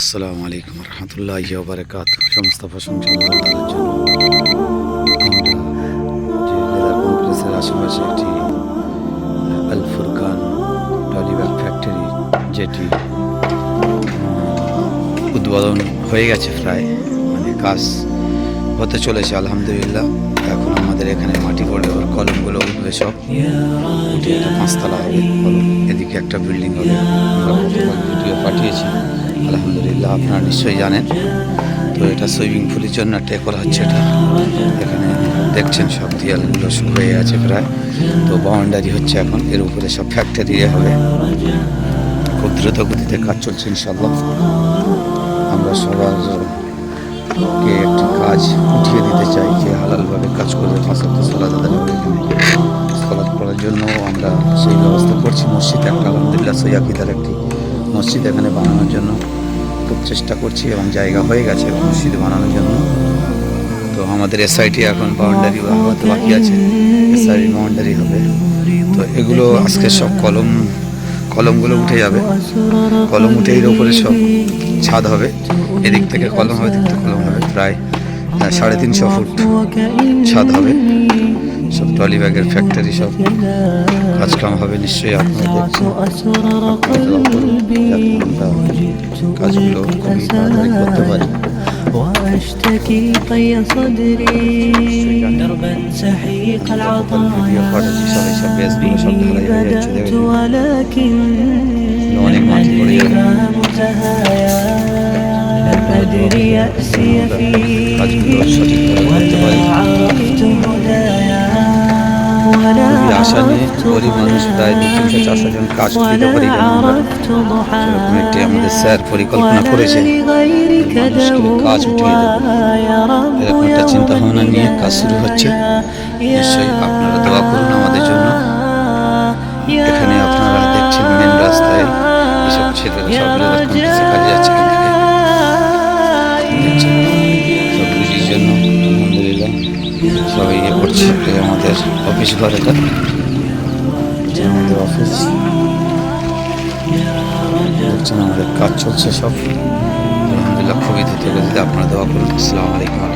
আসসালামু আলাইকুম রহমতুল্লাহ বারকাত সমস্ত প্রশংসা আল্লাহ জন্য। আমরা কমপ্লেক্সের আশেপাশে একটি আল ফুরকান টলিব্যাগ ফ্যাক্টরি যেটি উদ্বোধন হয়ে গেছে প্রায় মানে কাজ হতে চলেছে আলহামদুলিল্লাহ। এখন আমাদের এখানে মাটি পড়ে ওর কলমগুলো উঠবে সব। পাঁচতলা হবে এদিকে একটা বিল্ডিং হবে। ভিডিও আলহামদুলিল্লাহ, আপনারা নিশ্চয়ই জানেন। তো এটা সুইমিং পুলের জন্য একটা করা হচ্ছে এটা। এখানে দেখছেন সব দেয়ালগুলো হয়ে আছে প্রায়। তো বাউন্ডারি হচ্ছে এখন, এর উপরে সব ফ্যাক্টরি হবে। খুব দ্রুত গতিতে কাজ চলছে ইনশাল্লাহ আমরা সবার কে একটি কাজ উঠিয়ে দিতে চাই যে হালালভাবে কাজ করবে সলাদ আদায় হবে এখানে সলাদ করার জন্য আমরা সেই ব্যবস্থা করছি। মসজিদ একটা, আলহামদুলিল্লাহ সৈয়াকিদার একটি মসজিদ এখানে বানানোর জন্য। খুব চেষ্টা করছি এবং জায়গা হয়ে গেছে মসজিদ বানানোর জন্য। তো আমাদের এসআইটি এখন বাউন্ডারি হতে বাকি আছে। এসআইটি বাউন্ডারি হবে। তো এগুলো আজকে সব কলম, কলমগুলো উঠে যাবে। কলম উঠে এর উপরে সব ছাদ হবে। এদিক থেকে কলম হবে, এদিক থেকে কলম হবে। প্রায় সাড়ে তিনশো ফুট ছাদ হবে। সব ট্রলি ব্যাগের ফ্যাক্টরি সব কাজকাম হবে নিশ্চয়ই আপনারা দেখছেন আপনারা দোয়া করুন যাতে আমরা কাজগুলো খুবই তাড়াতাড়ি করতে পারি واشتكي طي صدري دربا سحيق العطايا সবাই সব ব্যাসগুলো سب ঢালাই হয়ে যাচ্ছে بدأت দেখেন। ولكن অনেক মাটি পড়ে যাবে متهايا لم أدري يأسي কাজগুলো فيه সঠিকভাবে করতে পারি ولا عرفت هدايا ولا খুবই আশা নিয়ে গরিব মানুষ প্রায় দু তিনশো, চারশো জন কাজ সুবিধা করে সেরকম একটি আমাদের স্যার পরিকল্পনা করেছে। কাজ উঠিয়ে এরকম একটা চিন্তা ভাবনা নিয়ে কাজ শুরু হচ্ছে। নিশ্চয়ই আপনারা দোয়া করুন আমাদের জন্য। এখানে আপনারা দেখছেন মেন রাস্তায় এসব ছেলেরা সব সবাই ইয়ে করছে আমাদের অফিস ঘর এটা আমাদের অফিস আমাদের কাজ চলছে সব। আলহামদুলিল্লাহ, খুবই দ্রুত গতিতে আপনারা দোয়া করুন। আসসালামু আলাইকুম।